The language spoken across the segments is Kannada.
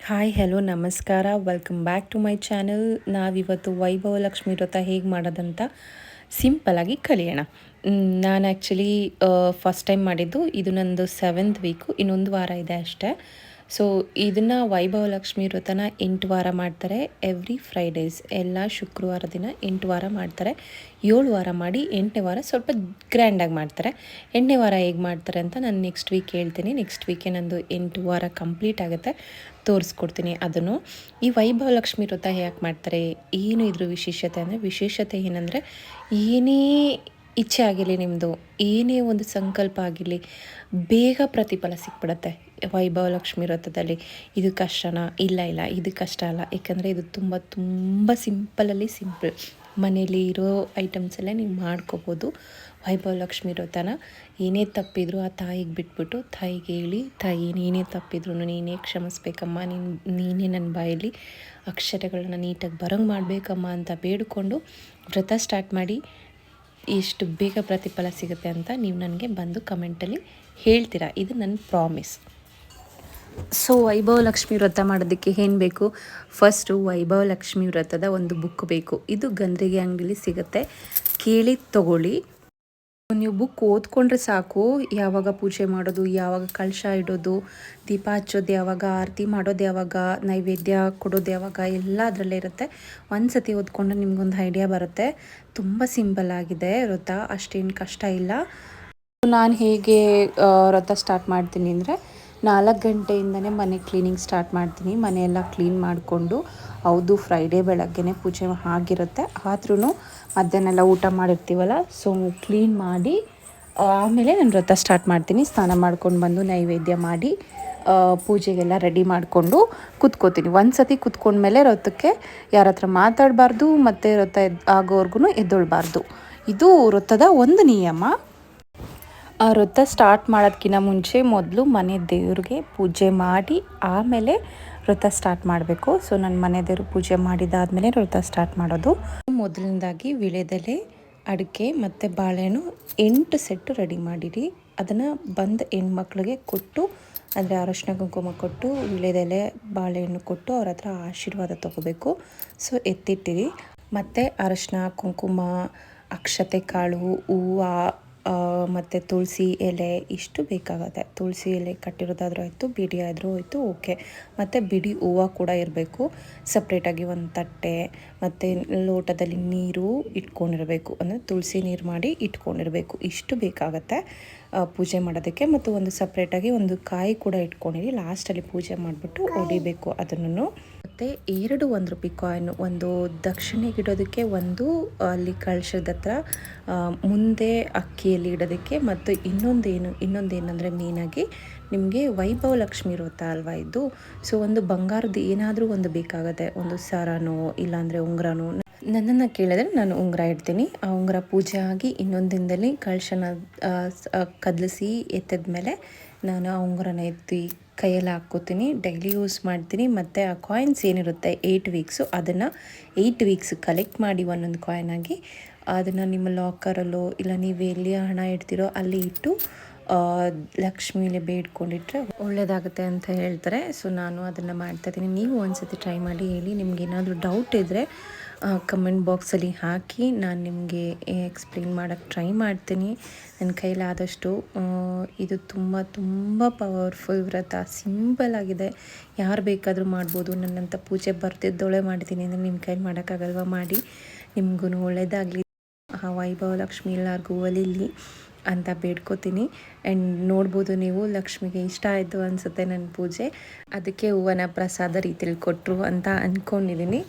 ಹಾಯ್, ಹೆಲೋ, ನಮಸ್ಕಾರ. Welcome back to my channel ನಾವಿವತ್ತು ವೈಭವ ಲಕ್ಷ್ಮಿ ವ್ರತ ಹೇಗೆ ಮಾಡೋದಂತ ಸಿಂಪಲಾಗಿ ಕಲಿಯೋಣ. ನಾನು ಆ್ಯಕ್ಚುಲಿ ಫಸ್ಟ್ ಟೈಮ್ ಮಾಡಿದ್ದು. ಇದು ನಂದು ಸೆವೆಂತ್ ವೀಕು ಇನ್ನೊಂದು ವಾರ ಇದೆ ಅಷ್ಟೇ. ಸೊ ಇದನ್ನು ವೈಭವ ಲಕ್ಷ್ಮಿ ವ್ರತನ ಎಂಟು ವಾರ ಮಾಡ್ತಾರೆ. ಎವ್ರಿ ಫ್ರೈಡೇಸ್ ಎಲ್ಲ ಶುಕ್ರವಾರ ದಿನ ಎಂಟು ವಾರ ಮಾಡ್ತಾರೆ. ಏಳು ವಾರ ಮಾಡಿ ಎಂಟನೇ ವಾರ ಸ್ವಲ್ಪ ಗ್ರ್ಯಾಂಡಾಗಿ ಮಾಡ್ತಾರೆ. ಎಂಟನೇ ವಾರ ಹೇಗೆ ಮಾಡ್ತಾರೆ ಅಂತ ನಾನು ನೆಕ್ಸ್ಟ್ ವೀಕ್ ಹೇಳ್ತೀನಿ. ನೆಕ್ಸ್ಟ್ ವೀಕೆ ನಂದು ಎಂಟು ವಾರ ಕಂಪ್ಲೀಟ್ ಆಗುತ್ತೆ. ತೋರಿಸ್ಕೊಡ್ತೀನಿ ಅದನ್ನು. ಈ ವೈಭವ ಲಕ್ಷ್ಮಿ ವ್ರತ ಯಾಕೆ ಮಾಡ್ತಾರೆ? ಏನು ಇದ್ರ ವಿಶೇಷತೆ ಅಂದರೆ, ವಿಶೇಷತೆ ಏನಂದರೆ, ಏನೇ ಇಚ್ಛೆ ಆಗಿರಲಿ ನಿಮ್ಮದು ಏನೇ ಒಂದು ಸಂಕಲ್ಪ ಆಗಿರಲಿ, ಬೇಗ ಪ್ರತಿಫಲ ಸಿಕ್ಬಿಡತ್ತೆ. ವೈಭವ ಲಕ್ಷ್ಮಿ ವ್ರತದಲ್ಲಿ ಇದು ಕಷ್ಟನಾ? ಇಲ್ಲ ಇಲ್ಲ, ಇದು ಕಷ್ಟ ಅಲ್ಲ. ಯಾಕಂದರೆ ಇದು ತುಂಬ ತುಂಬ ಸಿಂಪಲಲ್ಲಿ ಸಿಂಪಲ್ ಮನೇಲಿ ಇರೋ ಐಟಮ್ಸಲ್ಲೇ ನೀವು ಮಾಡ್ಕೋಬೋದು ವೈಭವ ಲಕ್ಷ್ಮಿ ವ್ರತನ ಏನೇ ತಪ್ಪಿದ್ರು ಆ ತಾಯಿಗೆ ಬಿಟ್ಬಿಟ್ಟು ತಾಯಿಗೆ ಹೇಳಿ, ತಾಯಿ ನೀನೇ ತಪ್ಪಿದ್ರು ನೀನೇ ಕ್ಷಮಿಸ್ಬೇಕಮ್ಮ, ನೀನು, ನೀನೇ ನನ್ನ ಬಾಯಲ್ಲಿ ಅಕ್ಷರಗಳನ್ನ ನೀಟಾಗಿ ಬರಂಗೆ ಮಾಡಬೇಕಮ್ಮ ಅಂತ ಬೇಡಿಕೊಂಡು ವ್ರತ ಸ್ಟಾರ್ಟ್ ಮಾಡಿ ಎಷ್ಟು ಬೇಗ ಪ್ರತಿಫಲ ಸಿಗುತ್ತೆ ಅಂತ ನೀವು ನನಗೆ ಬಂದು ಕಮೆಂಟಲ್ಲಿ ಹೇಳ್ತೀರಾ? ಇದು ನನ್ನ ಪ್ರಾಮಿಸ್ ಸೊ ವೈಭವ ಲಕ್ಷ್ಮಿ ವ್ರತ ಮಾಡೋದಕ್ಕೆ ಏನು ಬೇಕು? ಫಸ್ಟು ವೈಭವ ಲಕ್ಷ್ಮಿ ವ್ರತದ ಒಂದು ಬುಕ್ ಬೇಕು. ಇದು ಗಂದ್ರಿಗೆ ಅಂಗಡಿಲಿ ಸಿಗುತ್ತೆ. ಕೇಳಿ, ತಗೊಳ್ಳಿ. ನೀವು ಬುಕ್ ಓದ್ಕೊಂಡ್ರೆ ಸಾಕು. ಯಾವಾಗ ಪೂಜೆ ಮಾಡೋದು, ಯಾವಾಗ ಕಳಶ ಇಡೋದು, ದೀಪ ಹಚ್ಚೋದು ಯಾವಾಗ, ಆರತಿ ಮಾಡೋದು ಯಾವಾಗ, ನೈವೇದ್ಯ ಕೊಡೋದು ಯಾವಾಗ, ಎಲ್ಲ ಅದರಲ್ಲೇ ಇರುತ್ತೆ. ಒಂದು ಸತಿ ಓದ್ಕೊಂಡ್ರೆ ನಿಮ್ಗೊಂದು ಐಡಿಯಾ ಬರುತ್ತೆ. ತುಂಬ ಸಿಂಪಲ್ ಆಗಿದೆ ವ್ರತ. ಅಷ್ಟೇನು ಕಷ್ಟ ಇಲ್ಲ. ನಾನು ಹೇಗೆ ವ್ರತ ಸ್ಟಾರ್ಟ್ ಮಾಡ್ತೀನಿ ಅಂದರೆ ನಾಲ್ಕು ಗಂಟೆಯಿಂದನೇ ಮನೆ ಕ್ಲೀನಿಂಗ್ ಸ್ಟಾರ್ಟ್ ಮಾಡ್ತೀನಿ. ಮನೆಯೆಲ್ಲ ಕ್ಲೀನ್ ಮಾಡಿಕೊಂಡು, ಹೌದು ಫ್ರೈಡೇ ಬೆಳಗ್ಗೆನೇ ಪೂಜೆ ಆಗಿರುತ್ತೆ. ಆದ್ರೂ ಮಧ್ಯಾಹ್ನ ಊಟ ಮಾಡಿರ್ತೀವಲ್ಲ ಸೊ ಕ್ಲೀನ್ ಮಾಡಿ, ಆಮೇಲೆ ನಾನು ವ್ರತ ಸ್ಟಾರ್ಟ್ ಮಾಡ್ತೀನಿ. ಸ್ನಾನ ಮಾಡ್ಕೊಂಡು ಬಂದು ನೈವೇದ್ಯ ಮಾಡಿ ಪೂಜೆಗೆಲ್ಲ ರೆಡಿ ಮಾಡಿಕೊಂಡು ಕುತ್ಕೋತೀನಿ. ಒಂದು ಸತಿ ಕುತ್ಕೊಂಡ್ಮೇಲೆ ವ್ರತಕ್ಕೆ ಯಾರ ಹತ್ರ ಮಾತಾಡಬಾರ್ದು, ಮತ್ತು ವ್ರತ ಎದ್ ಆಗೋವರೆಗೂ ಎದ್ದೊಳ್ಬಾರ್ದು. ಇದು ವ್ರತದ ಒಂದು ನಿಯಮ. ಆ ವೃತ್ತ ಸ್ಟಾರ್ಟ್ ಮಾಡೋದಕ್ಕಿಂತ ಮುಂಚೆ ಮೊದಲು ಮನೆ ದೇವ್ರಿಗೆ ಪೂಜೆ ಮಾಡಿ ಆಮೇಲೆ ವೃತ್ತ ಸ್ಟಾರ್ಟ್ ಮಾಡಬೇಕು. ಸೊ ನನ್ನ ಮನೆ ದೇವರು ಪೂಜೆ ಮಾಡಿದಾದಮೇಲೆ ವೃತ್ತ ಸ್ಟಾರ್ಟ್ ಮಾಡೋದು. ಮೊದಲನೇದಾಗಿ ವಿಳೆದೆಲೆ, ಅಡಿಕೆ ಮತ್ತು ಬಾಳೆಹಣ್ಣು ಎಂಟು ಸೆಟ್ಟು ರೆಡಿ ಮಾಡಿರಿ. ಅದನ್ನು ಬಂದು ಹೆಣ್ಮಕ್ಳಿಗೆ ಕೊಟ್ಟು, ಅಂದರೆ ಅರಶಿನ ಕುಂಕುಮ ಕೊಟ್ಟು, ವಿಳೆದೆಲೆ ಬಾಳೆಹಣ್ಣು ಕೊಟ್ಟು ಅವ್ರ ಹತ್ರ ಆಶೀರ್ವಾದ ತೊಗೋಬೇಕು. ಸೊ ಎತ್ತಿಟ್ಟಿರಿ. ಮತ್ತು ಅರಶಿನ, ಕುಂಕುಮ, ಅಕ್ಷತೆ ಕಾಳು, ಹೂವು ಮತ್ತು ತುಳಸಿ ಎಲೆ ಇಷ್ಟು ಬೇಕಾಗುತ್ತೆ. ತುಳಸಿ ಎಲೆ ಕಟ್ಟಿರೋದಾದರೂ ಆಯಿತು ಬಿಡಿ ಆದರೂ ಆಯಿತು ಓಕೆ. ಮತ್ತು ಬಿಡಿ ಹೂವು ಕೂಡ ಇರಬೇಕು. ಸಪ್ರೇಟಾಗಿ ಒಂದು ತಟ್ಟೆ ಮತ್ತು ಲೋಟದಲ್ಲಿ ನೀರು ಇಟ್ಕೊಂಡಿರಬೇಕು. ಅಂದರೆ ತುಳಸಿ ನೀರು ಮಾಡಿ ಇಟ್ಕೊಂಡಿರಬೇಕು. ಇಷ್ಟು ಬೇಕಾಗತ್ತೆ ಪೂಜೆ ಮಾಡೋದಕ್ಕೆ. ಮತ್ತು ಒಂದು ಸಪ್ರೇಟಾಗಿ ಒಂದು ಕಾಯಿ ಕೂಡ ಇಟ್ಕೊಂಡಿರಿ. ಲಾಸ್ಟಲ್ಲಿ ಪೂಜೆ ಮಾಡಿಬಿಟ್ಟು ಹೊಡಿಬೇಕು ಅದನ್ನು ಮತ್ತು ಎರಡು ಒಂದು ರೂಪಾಯಿ ಕಾಯಿನು ಒಂದು ದಕ್ಷಿಣೆಗಿಡೋದಕ್ಕೆ ಒಂದು ಅಲ್ಲಿ ಕಳಶದ ಹತ್ರ ಮುಂದೆ ಅಕ್ಕಿಯಲ್ಲಿ ಇಡೋದಕ್ಕೆ ಮತ್ತು ಇನ್ನೊಂದೇನು ಇನ್ನೊಂದೇನಂದರೆ ಮೇನಾಗಿ ನಿಮಗೆ ವೈಭವ ಲಕ್ಷ್ಮಿ ವ್ರತ ಅಲ್ವಾ ಇದು? ಸೊ ಒಂದು ಬಂಗಾರದ ಏನಾದರೂ ಒಂದು ಬೇಕಾಗುತ್ತೆ, ಒಂದು ಸರನೋ, ಇಲ್ಲಾಂದರೆ ಉಂಗ್ರನೋ. ನನ್ನನ್ನು ಕೇಳಿದ್ರೆ ನಾನು ಉಂಗುರ ಇಡ್ತೀನಿ. ಆ ಉಂಗುರ ಪೂಜೆ ಆಗಿ ಇನ್ನೊಂದು ದಿನದಲ್ಲಿ ಕಳಶನ ಕದಲಿಸಿ ಎತ್ತಿದ ಮೇಲೆ ನಾನು ಆ ಉಂಗುರನ ಎತ್ತಿ ಕೈಯಲ್ಲಿ ಹಾಕ್ಕೋತೀನಿ. ಡೈಲಿ ಯೂಸ್ ಮಾಡ್ತೀನಿ. ಮತ್ತು ಆ ಕಾಯಿನ್ಸ್ ಏನಿರುತ್ತೆ? ಏಯ್ಟ್ ವೀಕ್ಸು ಅದನ್ನು ಏಯ್ಟ್ ವೀಕ್ಸ್ ಕಲೆಕ್ಟ್ ಮಾಡಿ ಒಂದೊಂದು ಆಗಿ ಅದನ್ನು ನಿಮ್ಮ ಲಾಕರಲ್ಲೋ ಇಲ್ಲ ನೀವು ಎಲ್ಲಿ ಹಣ ಇಡ್ತೀರೋ ಅಲ್ಲಿ ಇಟ್ಟು ಲಕ್ಷ್ಮೀಲಿ ಬೇಡ್ಕೊಂಡಿಟ್ರೆ ಒಳ್ಳೆಯದಾಗುತ್ತೆ ಅಂತ ಹೇಳ್ತಾರೆ. ಸೊ ನಾನು ಅದನ್ನು ಮಾಡ್ತಾಯಿದ್ದೀನಿ ನೀವು ಒಂದು ಸತಿ ಟ್ರೈ ಮಾಡಿ ಹೇಳಿ. ನಿಮ್ಗೆ ಏನಾದರೂ ಡೌಟ್ ಇದ್ದರೆ ಕಮೆಂಟ್ ಬಾಕ್ಸಲ್ಲಿ ಹಾಕಿ ನಾನು ನಿಮಗೆ ಎಕ್ಸ್ಪ್ಲೇನ್ ಮಾಡೋಕ್ಕೆ ಟ್ರೈ ಮಾಡ್ತೀನಿ. ನನ್ನ ಕೈಲಾದಷ್ಟು ಇದು ತುಂಬ ತುಂಬ ಪವರ್ಫುಲ್ ವ್ರತ ಸಿಂಪಲ್ ಆಗಿದೆ. ಯಾರು ಬೇಕಾದರೂ ಮಾಡ್ಬೋದು. ನನ್ನಂಥ ಪೂಜೆ ಬರ್ತಿದ್ದೋಳೆ ಮಾಡ್ತೀನಿ ಅಂದರೆ ನಿಮ್ಮ ಕೈಲಿ ಮಾಡೋಕ್ಕಾಗಲ್ವ ಮಾಡಿ. ನಿಮಗೂ ಒಳ್ಳೇದಾಗಲಿ. ವೈಭವ ಲಕ್ಷ್ಮಿ ಎಲ್ಲರಿಗೂ ಒಲಿಲಿ ಅಂತ ಬೇಡ್ಕೋತೀನಿ. ಆ್ಯಂಡ್ ನೋಡ್ಬೋದು ನೀವು ಲಕ್ಷ್ಮಿಗೆ ಇಷ್ಟ ಆಯಿತು ಅನಿಸುತ್ತೆ ನನ್ನ ಪೂಜೆ. ಅದಕ್ಕೆ ಹೂವನ ಪ್ರಸಾದ ರೀತಿಯಲ್ಲಿ ಕೊಟ್ಟರು ಅಂತ ಅಂದ್ಕೊಂಡಿದ್ದೀನಿ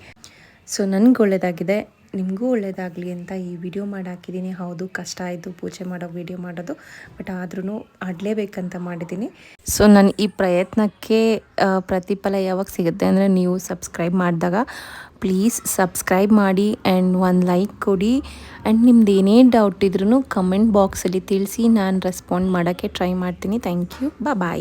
ಸೊ ನನಗೆ ಒಳ್ಳೆಯದಾಗಿದೆ ನಿಮಗೂ ಒಳ್ಳೆಯದಾಗಲಿ ಅಂತ ಈ ವಿಡಿಯೋ ಮಾಡಿ ಹಾಕಿದ್ದೀನಿ. ಹೌದು, ಕಷ್ಟ ಆಯಿತು ಪೂಜೆ ಮಾಡೋ ವಿಡಿಯೋ ಮಾಡೋದು ಬಟ್ ಆದ್ರೂ ಆಡಲೇಬೇಕಂತ ಮಾಡಿದ್ದೀನಿ. ಸೊ ನನ್ನ ಈ ಪ್ರಯತ್ನಕ್ಕೆ ಪ್ರತಿಫಲ ಯಾವಾಗ ಸಿಗುತ್ತೆ ಅಂದರೆ ನೀವು ಸಬ್ಸ್ಕ್ರೈಬ್ ಮಾಡಿದಾಗ ಪ್ಲೀಸ್ ಸಬ್ಸ್ಕ್ರೈಬ್ ಮಾಡಿ ಆ್ಯಂಡ್ ಒಂದು ಲೈಕ್ ಕೊಡಿ. ಆ್ಯಂಡ್ ನಿಮ್ದು ಏನೇ ಡೌಟ್ ಇದ್ರೂ ಕಮೆಂಟ್ ಬಾಕ್ಸಲ್ಲಿ ತಿಳಿಸಿ, ನಾನು ರೆಸ್ಪಾಂಡ್ ಮಾಡೋಕ್ಕೆ ಟ್ರೈ ಮಾಡ್ತೀನಿ. Thank you bye